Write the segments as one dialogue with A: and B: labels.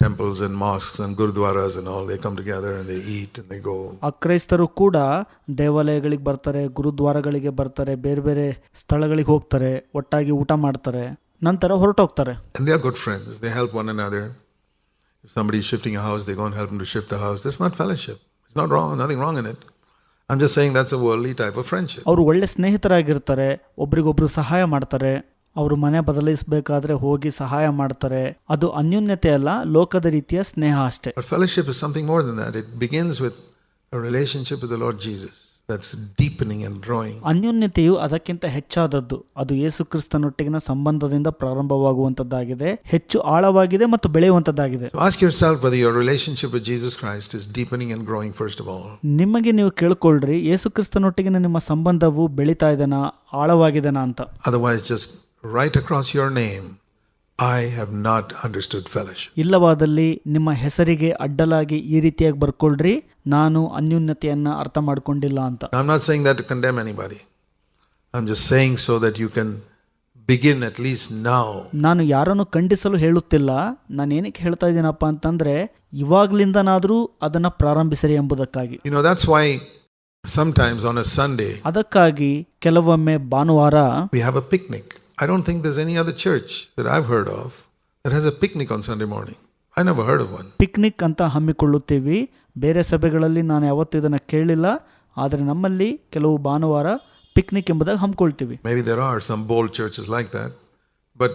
A: temples and mosques and gurudwaras and all. They come together and they eat and they go.
B: ಅಕ್ರೈಸ್ತರು ಕೂಡ ದೇವಾಲಯಗಳಿಗೆ ಬರ್ತಾರೆ ಗುರುದ್ವಾರಗಳಿಗೆ ಬರ್ತಾರೆ ಬೇರೆ ಬೇರೆ ಸ್ಥಳಗಳಿಗೆ ಹೋಗ್ತಾರೆ ಒಟ್ಟಾಗಿ ಊಟ ಮಾಡ್ತಾರೆ ನಂತರ ಹೊರಟೋಗ್ತಾರೆ
A: And they are good friends. They help one another. If somebody is shifting a house, they go and help them to shift the house. That's not fellowship. It's not wrong, nothing wrong in it. I'm just saying that's a worldly type of friendship.
B: ಅವರು ಒಳ್ಳೆ ಸ್ನೇಹಿತರಾಗಿರ್ತಾರೆ ಒಬ್ರಿಗೊಬ್ರು ಸಹಾಯ ಮಾಡ್ತಾರೆ ಅವರು ಮನೆ ಬದಲಿಸಬೇಕಾದ್ರೆ ಹೋಗಿ ಸಹಾಯ ಮಾಡ್ತಾರೆ. ಅದು ಅನ್ಯೂನ್ಯತೆ ಅಲ್ಲ ಲೋಕದ ರೀತಿಯ ಸ್ನೇಹ ಅಷ್ಟೇ. ಅನ್ಯೂನ್ಯತೆಯು ಅದಕ್ಕಿಂತ ಹೆಚ್ಚಾದದ್ದು. ಅದು ಯೇಸು ಕ್ರಿಸ್ತನೊಟ್ಟಿಗಿನ ಸಂಬಂಧದಿಂದ ಪ್ರಾರಂಭವಾಗುವಂತದ್ದಾಗಿದೆ ಹೆಚ್ಚು ಆಳವಾಗಿದೆ ಮತ್ತು ಬೆಳೆಯುವಂತದ್ದಾಗಿದೆ ನಿಮಗೆ ನೀವು ಕೇಳ್ಕೊಳ್ರಿ ಯೇಸುಕ್ರಿಸ್ತನೊಟ್ಟಿಗಿನ ನಿಮ್ಮ ಸಂಬಂಧವು ಬೆಳೀತಾ ಇದೇನಾ ಆಳವಾಗಿದೆ ಅಂತ.
A: Otherwise just write across your name, I have not understood fellowship.
B: ಇಲ್ಲವಾದಲ್ಲಿ ನಿಮ್ಮ ಹೆಸರಿಗೆ ಅಡ್ಡಲಾಗಿ ಈ ರೀತಿಯಾಗಿ ಬರ್ಕೊಳ್ರಿ ನಾನು ಅನ್ಯೋನ್ಯತೆಯನ್ನ ಅರ್ಥ ಮಾಡ್ಕೊಂಡಿಲ್ಲ ಅಂತ
A: I'm not saying that to condemn anybody. I'm just saying so that you can begin at least now
B: ನಾನು ಯಾರನ್ನು ಖಂಡಿಸಲು ಹೇಳುತ್ತಿಲ್ಲ ನಾನು ಏನಕ್ಕೆ ಹೇಳ್ತಾ ಇದ್ದೀನಪ್ಪ ಅಂತಂದ್ರೆ ಇವಾಗ್ಲಿಂದನಾದರೂ ಅದನ್ನ ಪ್ರಾರಂಭಿಸಿರಿ ಎಂಬುದಕ್ಕಾಗಿ
A: You know, that's why sometimes on a Sunday
B: ಅದಕ್ಕಾಗಿ ಕೆಲವೊಮ್ಮೆ ಭಾನುವಾರ
A: we have a picnic. I don't think there's any other church that I've heard of that has a picnic on Sunday morning. I never heard of one.
B: Picnic ಅಂತ ಹಮ್ಮಿಕೊಳ್ಳುತ್ತೀವಿ ಬೇರೆ ಸಭೆಗಳಲ್ಲಿ ನಾನು ಯಾವತ್ತೂ ಇದನ್ನು ಕೇಳಿಲ್ಲ ಆದರೆ ನಮ್ಮಲ್ಲಿ ಕೆಲವು ಭಾನುವಾರ ಪಿಕ್ನಿಕ್ ಎಂಬುದಾಗಿ ಹಮ್ಮಿಕೊಳ್ತೀವಿ
A: Maybe there are some bold churches like that. But,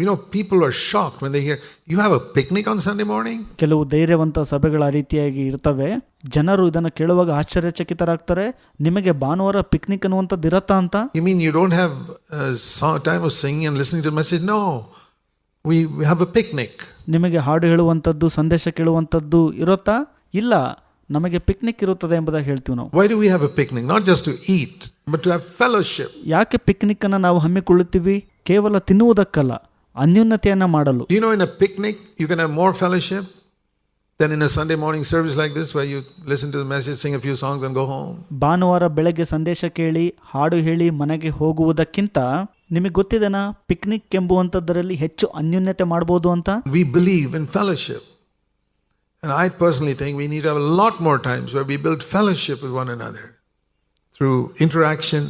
A: you know people are shock here you have a picnic on Sunday morning
B: ಕೆಲವು ಧೈರ್ಯವಂತ ಸಭೆಗಳ ಆ ರೀತಿಯಾಗಿ ಇರ್ತವೆ. ಜನರು ಇದನ್ನು ಕೇಳುವಾಗ ಆಶ್ಚರ್ಯಚಕಿತರಾಗ್ತಾರೆ. ನಿಮಗೆ ಭಾನುವಾರ ಪಿಕ್ನಿಕ್ ಅನ್ನುವಂಥದ್ದು ಇರತ್ತಾ ಅಂತ?
A: You mean you don't have time of singing and listening to message no we have a picnic
B: ನಿಮಗೆ ಹಾಡು ಹೇಳುವಂಥದ್ದು ಸಂದೇಶ ಕೇಳುವಂಥದ್ದು ಇರುತ್ತಾ? ಇಲ್ಲ. ನಮಗೆ ಪಿಕ್ನಿಕ್ ಇರುತ್ತದೆ ಎಂಬುದಾಗಿ ಹೇಳ್ತೀವಿ ನಾವು.
A: Why do we have a picnic not just to eat but to have fellowship
B: ಯಾಕೆ ಪಿಕ್ನಿಕ್ ಅನ್ನು ನಾವು ಹಮ್ಮಿಕೊಳ್ಳುತ್ತೀವಿ? ಕೇವಲ ತಿನ್ನುವುದಕ್ಕಲ್ಲ. ಅನ್ಯೂನ್ಯತೆಯನ್ನ ಮಾಡಲು
A: Do you know in a picnic you can have more fellowship than in a Sunday morning service like this where you listen to the message, sing a few songs, and go home?
B: ಭಾನುವಾರ ಬೆಳಗ್ಗೆ ಸಂದೇಶ ಕೇಳಿ ಹಾಡು ಹೇಳಿ ಮನೆಗೆ ಹೋಗುವುದಕ್ಕಿಂತ ನಿಮಗೆ ಗೊತ್ತಿದೆನಾ picnic ಎಂಬುವಂಥದ್ದರಲ್ಲಿ ಹೆಚ್ಚು ಅನ್ಯೂನ್ಯತೆ ಮಾಡ್ಬೋದು ಅಂತ
A: We believe in fellowship. And I personally think we need to have a lot more times where we build fellowship with one another through interaction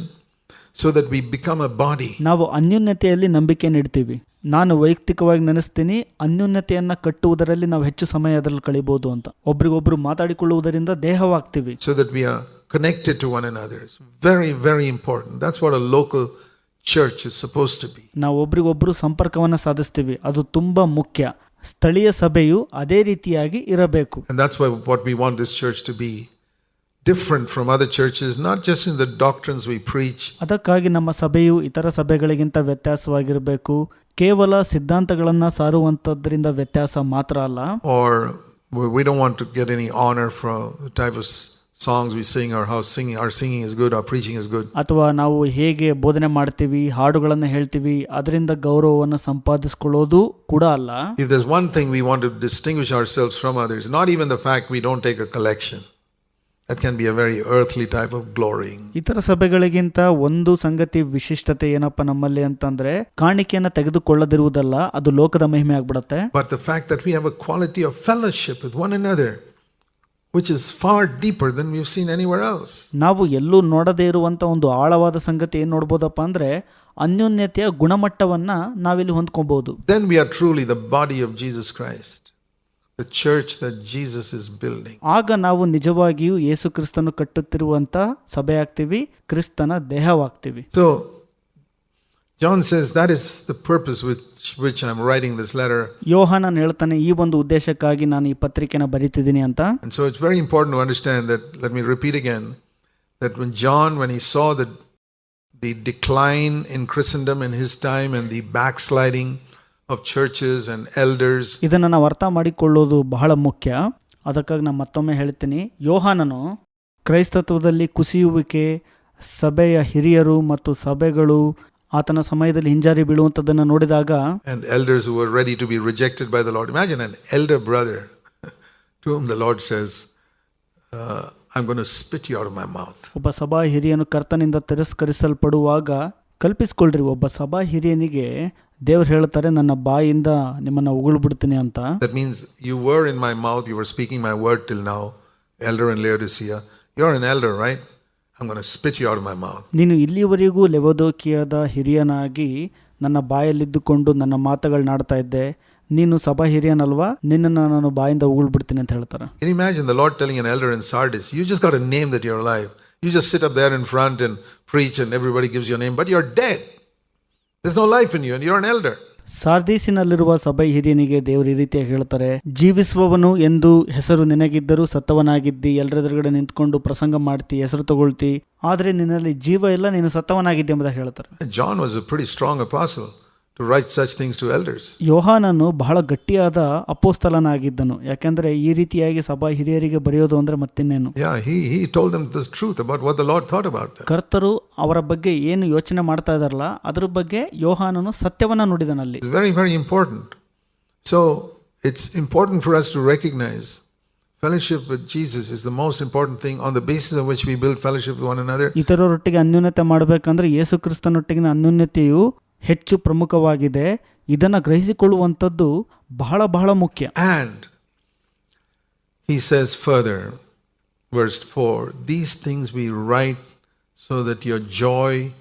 A: so that we become a body.
B: ನಾವು ಅನ್ಯೂನ್ಯತೆಯಲ್ಲಿ ನಂಬಿಕೆ ನೀಡ್ತೀವಿ ನಾನು ವೈಯಕ್ತಿಕವಾಗಿ ನೆನೆಸ್ತೀನಿ ಅನ್ಯೂನ್ಯತೆಯನ್ನ ಕಟ್ಟುವುದರಲ್ಲಿ ನಾವು ಹೆಚ್ಚು ಸಮಯ ಅದರಲ್ಲಿ ಕಳಿಬಹುದು ಅಂತ ಒಬ್ರಿಗೊಬ್ರು ಮಾತಾಡಿಕೊಳ್ಳುವುದರಿಂದ ದೇಹವಾಗ್ತೀವಿ
A: so that we are connected to one another. It's very, very important. That's what a local church is supposed to be.
B: ನಾವು ಒಬ್ರಿಗೊಬ್ರು ಸಂಪರ್ಕವನ್ನ ಸಾಧಿಸ್ತೀವಿ ಅದು ತುಂಬಾ ಮುಖ್ಯ ಸ್ಥಳೀಯ ಸಭೆಯು ಅದೇ ರೀತಿಯಾಗಿ ಇರಬೇಕು
A: And that's why what we want this church to be different from other churches, not just in the doctrines we preach,
B: ಅದಕ್ಕಾಗಿ ನಮ್ಮ ಸಭೆಯು ಇತರ ಸಭೆಗಳಿಗಿಂತ ವ್ಯತ್ಯಾಸವಾಗಿರಬೇಕು ಕೇವಲ ಸಿದ್ಧಾಂತಗಳನ್ನು ಸಾರುವಂಥದ್ರಿಂದ ವ್ಯತ್ಯಾಸ ಮಾತ್ರ ಅಲ್ಲ
A: or we don't want to get any honor from the type of songs we sing or how singing our singing is good, our preaching is good.
B: ಅಥವಾ ನಾವು ಹೇಗೆ ಬೋಧನೆ ಮಾಡ್ತೀವಿ ಹಾಡುಗಳನ್ನು ಹೇಳ್ತೀವಿ ಅದರಿಂದ ಗೌರವವನ್ನು ಸಂಪಾದಿಸಿಕೊಳ್ಳೋದು ಕೂಡ ಅಲ್ಲ
A: If there's one thing we want to distinguish ourselves from others, not even the fact we don't take a collection. That can be a very earthly type of glorying.
B: ಇತರ ಸಭೆಗಳಿಗಿಂತ ಒಂದು ಸಂಗತಿ ವಿಶಿಷ್ಟತೆ ಏನಪ್ಪ ನಮ್ಮಲ್ಲಿ ಅಂತಂದ್ರೆ ಕಾಣಿಕೆಯನ್ನ ತೆಗೆದುಕೊಳ್ಳದಿರುವುದಲ್ಲ ಅದು ಲೋಕದ ಮಹಿಮೆ ಆಗ್ಬಿಡತ್ತೆ
A: But the fact that we have a quality of fellowship with one another, which is far deeper than we've seen anywhere else.
B: ನಾವು ಎಲ್ಲೂ ನೋಡದೇ ಇರುವಂತ ಒಂದು ಆಳವಾದ ಸಂಗತಿ ಏನ್ ನೋಡ್ಬೋದಪ್ಪ ಅಂದ್ರೆ ಅನ್ಯೋನ್ಯತೆಯ ಗುಣಮಟ್ಟವನ್ನ ನಾವಿಲ್ಲಿ ಹೊಂದ್ಕೊಬಹುದು
A: Then we are truly the body of Jesus Christ, the church that Jesus is building.
B: ಆಗ ನಾವು ನಿಜವಾಗಿಯೂ ಯೇಸು ಕ್ರಿಸ್ತನು ಕಟ್ಟುತ್ತಿರುವಂತ ಸಭೆ ಆಗ್ತೀವಿ ಕ್ರಿಸ್ತನ ದೇಹವಾಗ್ತೀವಿ
A: So, John says that is the purpose with which I'm writing this letter.
B: ಯೋಹಾನನ್ ಹೇಳ್ತಾನೆ ಈ ಒಂದು ಉದ್ದೇಶಕ್ಕಾಗಿ ನಾನು ಈ ಪತ್ರಿಕೆನ ಬರಿತಿದ್ದೀನಿ ಅಂತ
A: And so it's very important to understand that, let me repeat again, that when John, when he saw the, the decline in Christendom in his time and the backsliding of churches and elders,
B: ಇದನ್ನು ನಾವು ಅರ್ಥ ಮಾಡಿಕೊಳ್ಳೋದು ಬಹಳ ಮುಖ್ಯ ಅದಕ್ಕಾಗಿ ನಾನು ಮತ್ತೊಮ್ಮೆ ಹೇಳ್ತೀನಿ ಯೋಹಾನನು ಕ್ರೈಸ್ತತ್ವದಲ್ಲಿ ಕುಸಿಯುವಿಕೆ ಸಭೆಯ ಹಿರಿಯರು ಮತ್ತು ಸಭೆಗಳು ಆತನ ಸಮಯದಲ್ಲಿ ಹಿಂಜಾರಿ ಬೀಳುವಂಥದ್ದನ್ನು ನೋಡಿದಾಗ
A: and elders who were ready to be rejected by the Lord. Imagine an elder brother to whom the Lord says, uh, I'm going to spit you out of my mouth.
B: ಒಬ್ಬ ಸಭಾ ಹಿರಿಯನು ಕರ್ತನಿಂದ ತಿರಸ್ಕರಿಸಲ್ಪಡುವಾಗ ಕಲ್ಪಿಸ್ಕೊಳ್ರಿ ಒಬ್ಬ ಸಭಾ ಹಿರಿಯನಿಗೆ ದೇವ್ರು ಹೇಳ್ತಾರೆ ನನ್ನ ಬಾಯಿಂದ ನಿಮ್ಮನ್ನ ಉಗುಳ್ಬಿಡ್ತೀನಿ ಅಂತ.
A: That means you were in my mouth you were speaking my word till now elder and Laodicea you are an elder right I am gonna spit you are my mouth
B: ನೀನು ಇಲ್ಲಿವರೆಗೂ ಲೆವೋದೋಕಿಯಾದ ಹಿರಿಯನಾಗಿ ನನ್ನ ಬಾಯಲ್ಲಿದ್ದುಕೊಂಡು ನನ್ನ ಮಾತುಗಳು ನಾಡ್ತಾ ಇದ್ದೆ. ನೀನು ಸಭಾ ಹಿರಿಯನಲ್ವಾ? ನಿನ್ನನ್ನು ನಾನು ಬಾಯಿಂದ ಉಗುಳ್ಬಿಡ್ತೀನಿ ಅಂತ ಹೇಳ್ತಾರೆ.
A: In imagine the lord telling an elder in Sardis you just got a name that your life you just sit up there in front and preach and everybody gives your name but you are dead There's no life in you, and you're an elder.
B: ಸಾರ್ದೀಸಿನಲ್ಲಿರುವ ಸಭೆ ಹಿರಿಯನಿಗೆ ದೇವರು ಈ ರೀತಿಯಾಗಿ ಹೇಳ್ತಾರೆ ಜೀವಿಸುವವನು ಎಂದು ಹೆಸರು ನಿನಗಿದ್ದರೂ ಸತ್ತವನಾಗಿದ್ದಿ ಎಲ್ಲರೆದುರುಗಡೆ ನಿಂತ್ಕೊಂಡು ಪ್ರಸಂಗ ಮಾಡ್ತಿ ಹೆಸರು ತಗೊಳ್ತಿ ಆದರೆ ನಿನ್ನಲ್ಲಿ ಜೀವ ಇಲ್ಲ ನೀನು ಸತ್ತವನಾಗಿದ್ದಿ ಎಂಬುದಾಗಿ ಹೇಳ್ತಾರೆ
A: John was a pretty strong apostle to write such things to elders.
B: ಯೋಹಾನನು ಬಹಳ ಗಟ್ಟಿಯಾದ ಅಪೋಸ್ತಲನಾಗಿದ್ದನು ಯಾಕೆಂದ್ರೆ ಈ ರೀತಿಯಾಗಿ ಸಭಾ ಹಿರಿಯರಿಗೆ ಬರೆಯೋದು ಅಂದ್ರೆ ಮತ್ತಿನ್ನೇನು
A: Yeah, he, he told them the truth about what the Lord thought about them.
B: ಕರ್ತರು ಅವರ ಬಗ್ಗೆ ಏನು ಯೋಚನೆ ಮಾಡ್ತಾ ಇದಾರಲ್ಲ ಅದ್ರ ಬಗ್ಗೆ ಯೋಹಾನನು ಸತ್ಯವನ್ನ ನುಡಿದನಲ್ಲಿ
A: It's very, very important. So it's important for us to recognize fellowship with Jesus is the most important thing on the basis of which we build fellowship with one another.
B: ಇತರರೊಟ್ಟಿಗೆ ಅನ್ಯೂನ್ಯತೆ ಮಾಡಬೇಕಂದ್ರೆ ಯೇಸು ಕ್ರಿಸ್ತನೊಟ್ಟಿಗಿನ ಅನ್ಯೂನ್ಯತೆಯು ಹೆಚ್ಚು ಪ್ರಮುಖವಾಗಿದೆ. ಇದನ್ನು ಗ್ರಹಿಸಿಕೊಳ್ಳುವಂಥದ್ದು ಬಹಳ ಬಹಳ ಮುಖ್ಯ.
A: And he says further verse four these things we write so that your joy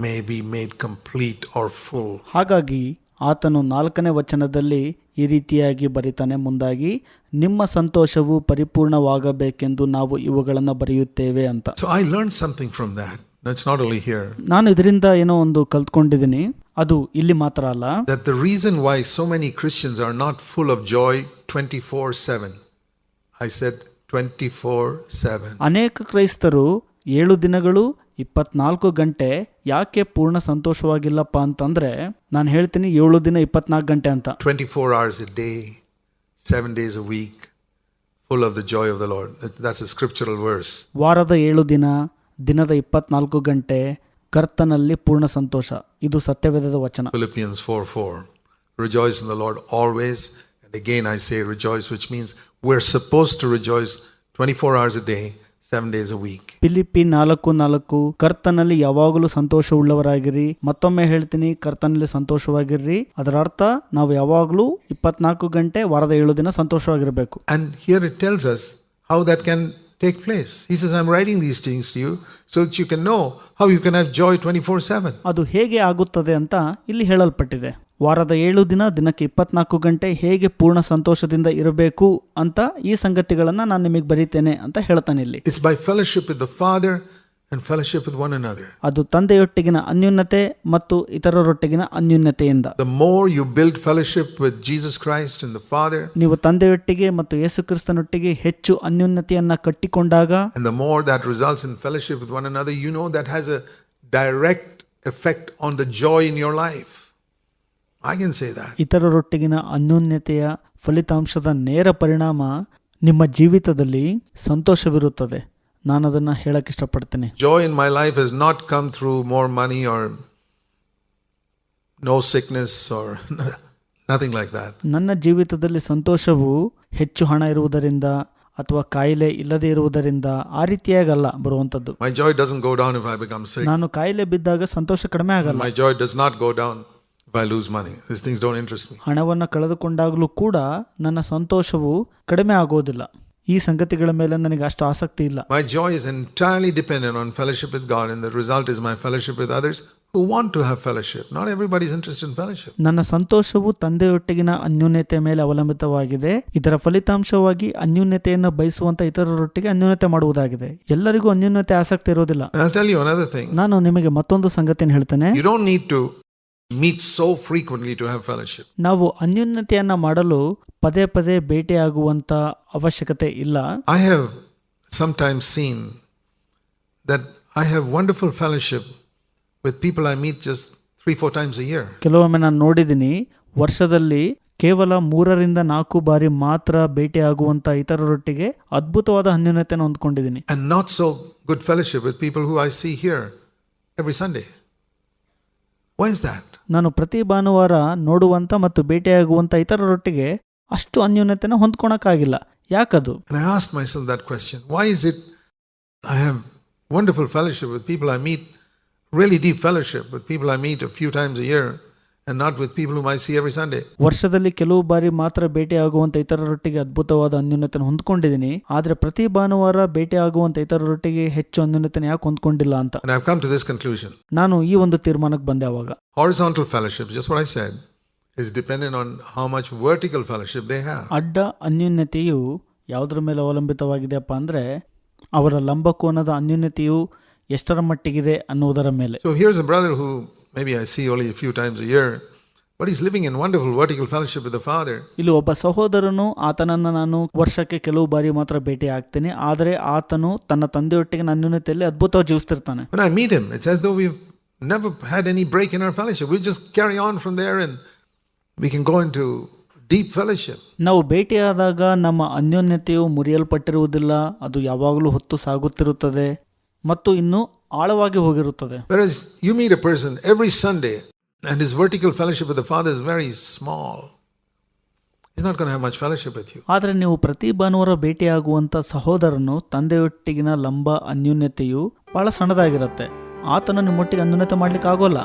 A: may be made complete or full
B: ಹಾಗಾಗಿ ಆತನು ನಾಲ್ಕನೇ ವಚನದಲ್ಲಿ ಈ ರೀತಿಯಾಗಿ ಬರೀತಾನೆ. ಮುಂದಾಗಿ ನಿಮ್ಮ ಸಂತೋಷವು ಪರಿಪೂರ್ಣವಾಗಬೇಕೆಂದು ನಾವು ಇವುಗಳನ್ನು ಬರೆಯುತ್ತೇವೆ ಅಂತ.
A: So I learn something from that That's not only here.
B: ನಾನು ಇದರಿಂದ ಏನೋ ಒಂದು ಕಲ್ತ್ಕೊಂಡಿದ್ದೀನಿ ಅದು ಇಲ್ಲಿ ಮಾತ್ರ ಅಲ್ಲ
A: That the reason why so many Christians are not full of joy 24 7. I said 24 7.
B: ಅನೇಕ ಕ್ರೈಸ್ತರು ಏಳು ದಿನಗಳು ಇಪ್ಪತ್ನಾಲ್ಕು ಗಂಟೆ ಯಾಕೆ ಪೂರ್ಣ ಸಂತೋಷವಾಗಿಲ್ಲಪ್ಪ ಅಂತಂದ್ರೆ ನಾನು ಹೇಳ್ತೀನಿ ಏಳು ದಿನ ಇಪ್ಪತ್ನಾಲ್ಕು ಗಂಟೆ ಅಂತ
A: 24 hours a day, seven days a week, full of the joy of the Lord. That- That's a scriptural verse.
B: ವಾರದ ಏಳು ದಿನ ದಿನದ ಇಪ್ಪತ್ನಾಲ್ಕು ಗಂಟೆ ಕರ್ತನಲ್ಲಿ ಪೂರ್ಣ ಸಂತೋಷ. ಇದು ಸತ್ಯವೇದದ ವಚನ.
A: Philippians four four rejoice in the lord always and again I say rejoice which means we are suppose to rejoice twenty four hours day seven days a week
B: Philippi ನಾಲ್ಕು ನಾಲ್ಕು ಕರ್ತನಲ್ಲಿ ಯಾವಾಗಲೂ ಸಂತೋಷ ಮತ್ತೊಮ್ಮೆ ಹೇಳ್ತೀನಿ ಕರ್ತನಲ್ಲಿ ಸಂತೋಷವಾಗಿರ್ರಿ ಅದರ ಅರ್ಥ ನಾವು ಯಾವಾಗಲೂ ಇಪ್ಪತ್ನಾಲ್ಕು ಗಂಟೆ ವಾರದ ಏಳು ದಿನ ಸಂತೋಷವಾಗಿರಬೇಕು.
A: And here it tells us how that can take place. He says, I'm writing these things to you so that you can know how you can have joy 24 7.
B: ಅದು ಹೇಗೆ ಆಗುತ್ತದೆ ಅಂತ ಇಲ್ಲಿ ಹೇಳಲ್ಪಟ್ಟಿದೆ ವಾರದ ಏಳು ದಿನ ದಿನಕ್ಕೆ ಇಪ್ಪತ್ನಾಲ್ಕು ಗಂಟೆ ಹೇಗೆ ಪೂರ್ಣ ಸಂತೋಷದಿಂದ ಇರಬೇಕು ಅಂತ ಈ ಸಂಗತಿಗಳನ್ನ ನಾನು ನಿಮಗೆ ಬರೀತೇನೆ ಅಂತ ಹೇಳ್ತಾನೆ ಇಲ್ಲಿ
A: It's by fellowship with the Father and fellowship with one another.
B: ಅದು ತಂದೆಯೊಟ್ಟಿಗಿನ ಅನ್ಯೂನ್ಯತೆ ಮತ್ತು ಇತರರೊಟ್ಟಿಗಿನ ಅನ್ಯೂನ್ಯತೆಯಿಂದ
A: The more you build fellowship with Jesus Christ and the Father,
B: ನೀವು ತಂದೆಯೊಟ್ಟಿಗೆ ಮತ್ತು ಯೇಸುಕ್ರಿಸ್ತನೊಟ್ಟಿಗೆ ಹೆಚ್ಚು ಅನ್ಯೂನ್ಯತೆಯನ್ನ ಕಟ್ಟಿಕೊಂಡಾಗ
A: and the more that results in fellowship with one another, you know that has a direct effect on the joy in your life. I can say that.
B: ಇತರರೊಟ್ಟಿಗಿನ ಅನ್ಯೋನ್ಯತೆಯ ಫಲಿತಾಂಶದ ನೇರ ಪರಿಣಾಮ ನಿಮ್ಮ ಜೀವಿತದಲ್ಲಿ ಸಂತೋಷವಿರುತ್ತದೆ ನಾನು ಅದನ್ನು ಹೇಳಕ್ಕೆ ಇಷ್ಟಪಡ್ತೇನೆ.
A: Joy in my life is not come through more money or no sickness or nothing like that
B: ನನ್ನ ಜೀವಿತದಲ್ಲಿ ಸಂತೋಷವು ಹೆಚ್ಚು ಹಣ ಇರುವುದರಿಂದ ಅಥವಾ ಕಾಯಿಲೆ ಇಲ್ಲದೆ ಇರುವುದರಿಂದ ಆ ರೀತಿಯಾಗಲ್ಲ ಬರುವಂತದ್ದು.
A: My joy doesn't go down if I become sick
B: ನಾನು ಕಾಯಿಲೆ ಬಿದ್ದಾಗ ಸಂತೋಷ ಕಡಿಮೆ ಆಗಲ್ಲ.
A: My joy does not go down why I lose money this things don't interest me
B: ಹಣವನ್ನ ಕಳೆದುಕೊಂಡಾಗಲೂ ಕೂಡ ನನ್ನ ಸಂತೋಷವು ಕಡಿಮೆ ಆಗೋದಿಲ್ಲ. ಈ ಸಂಗತಿಗಳ ಮೇಲೆ ನನಗೆ ಅಷ್ಟು ಆಸಕ್ತಿ ಇಲ್ಲ.
A: My joy is entirely dependent on fellowship with God and the result is my fellowship with others who want to have fellowship not everybody is interest in fellowship
B: ನನ್ನ ಸಂತೋಷವು ತಂದೆಯೊಟ್ಟಿಗಿನ ಅನ್ಯೂನ್ಯತೆ ಮೇಲೆ ಅವಲಂಬಿತವಾಗಿದೆ. ಇದರ ಫಲಿತಾಂಶವಾಗಿ ಅನ್ಯೂನ್ಯತೆಯನ್ನು ಬಯಸುವಂತ ಇತರರೊಟ್ಟಿಗೆ ಅನ್ಯೂನ್ಯತೆ ಮಾಡುವುದಾಗಿದೆ. ಎಲ್ಲರಿಗೂ ಅನ್ಯೂನ್ಯತೆ ಆಸಕ್ತಿ ಇರೋದಿಲ್ಲ. ನಾನು ನಿಮಗೆ ಮತ್ತೊಂದು ಸಂಗತಿಯನ್ನು ಹೇಳ್ತೇನೆ.
A: You don't need to meet so frequently to have fellowship.
B: ನಾವು ಅನ್ಯೂನ್ಯತೆಯನ್ನ ಮಾಡಲು ಪದೇ ಪದೇ ಭೇಟಿಯಾಗುವಂತ ಅವಶ್ಯಕತೆ ಇಲ್ಲ
A: I have sometimes seen that I have wonderful fellowship with people I meet just three, four times a year.
B: ಕೆಲವೊಮ್ಮೆ ನಾನು ನೋಡಿದ್ದೀನಿ ವರ್ಷದಲ್ಲಿ ಕೇವಲ ಮೂರರಿಂದ ನಾಲ್ಕು ಬಾರಿ ಮಾತ್ರ ಭೇಟಿಯಾಗುವಂತ ಇತರರೊಟ್ಟಿಗೆ ಅದ್ಭುತವಾದ ಅನ್ಯೋನ್ಯತೆಯನ್ನು ಹೊಂದ್ಕೊಂಡಿದ್ದೀನಿ
A: and not so good fellowship with people who I see here every Sunday. Why is that?
B: ನಾನು ಪ್ರತಿ ಭಾನುವಾರ ನೋಡುವಂಥ ಮತ್ತು ಭೇಟಿಯಾಗುವಂಥ ಇತರರೊಟ್ಟಿಗೆ ಅಷ್ಟು ಅನ್ಯೋನ್ಯತೆನ ಹೊಂದ್ಕೊಳಕ್ಕಾಗಿಲ್ಲ ಯಾಕದು
A: I ask my question. Why is it I have wonderful fellowship with people I meet, really deep fellowship with people I meet a few times a year, and not with people whom I see every Sunday?
B: ವರ್ಷದಲ್ಲಿ ಕೆಲವು ಬಾರಿ ಮಾತ್ರ ಭೇಟಿಯಾಗುವಂತ ಇತರರೊಟ್ಟಿಗೆ ಅದ್ಭುತವಾದ ಅನ್ಯೋನ್ಯತೆನ ಹೊಂದ್ಕೊಂಡಿದ್ದೀನಿ ಆದ್ರೆ ಪ್ರತಿ ಭಾನುವಾರ ಭೇಟಿಯಾಗುವಂತ ಇತರರೊಟ್ಟಿಗೆ ಹೆಚ್ಚು ಅನ್ಯೋನ್ಯತೆನ ಯಾಕೆ ಹೊಂದ್ಕೊಂಡಿಲ್ಲ ಅಂತ
A: And I've come to this conclusion.
B: ನಾನು ಈ ಒಂದು ತೀರ್ಮಾನಕ್ಕೆ ಬಂದೆ ಅವಾಗ
A: Horizontal fellowship, just what I said, is dependent on how much vertical fellowship they have.
B: ಅಡ್ಡ ಅನ್ಯೂನ್ಯತೆಯು ಯಾವುದರ ಮೇಲೆ ಅವಲಂಬಿತವಾಗಿದೆಯಪ್ಪ ಅಂದ್ರೆ ಅವರ ಲಂಬಕೋನದ ಅನ್ಯೋನ್ಯತೆಯು ಎಷ್ಟರ ಮಟ್ಟಿಗಿದೆ ಅನ್ನುವುದರ ಮೇಲೆ.
A: So here's a brother who maybe I see only few times a year, but he's living in wonderful vertical fellowship with the Father.
B: ಇಲ್ಲಿ ಒಬ್ಬ ಸಹೋದರನು ಆತನನ್ನು ನಾನು ವರ್ಷಕ್ಕೆ ಕೆಲವು ಬಾರಿ ಮಾತ್ರ ಭೇಟಿ ಆಗ್ತೇನೆ ಆದರೆ ಆತನು ತನ್ನ ತಂದೆಯೊಟ್ಟಿಗೆ ನನ್ನ ಅನ್ಯೋನ್ಯತೆಯಲ್ಲಿ ಅದ್ಭುತವಾಗಿ ಜೀವಿಸ್ತಿರ್ತಾನೆ.
A: I meet him it's as though we never had any break in our fellowship we just carry on from there there we can go into deep fellowship
B: ನಾವು ಭೇಟಿಯಾದಾಗ ನಮ್ಮ ಅನ್ಯೋನ್ಯತೆಯು ಮುರಿಯಲ್ಪಟ್ಟಿರುವುದಿಲ್ಲ ಅದು ಯಾವಾಗಲೂ ಹೊತ್ತು ಸಾಗುತ್ತಿರುತ್ತದೆ. ಮತ್ತು ಇನ್ನೂ ಆಳವಾಗಿ ಹೋಗಿರುತ್ತದೆ
A: Whereas you meet a person every Sunday and his vertical fellowship with the Father is very small, he's not going to have much fellowship with you.
B: ಆದರೆ ನೀವು ಪ್ರತಿ ಭಾನುವಾರ ಭೇಟಿಯಾಗುವಂಥ ಸಹೋದರನು ತಂದೆಯೊಟ್ಟಿಗಿನ ಲಂಬ ಅನ್ಯೂನ್ಯತೆಯು ಬಹಳ ಸಣ್ಣದಾಗಿರುತ್ತೆ ಆತನು ನಿಮ್ಮೊಟ್ಟಿಗೆ ಅನ್ಯೂನ್ಯತೆ ಮಾಡ್ಲಿಕ್ಕೆ ಆಗೋಲ್ಲ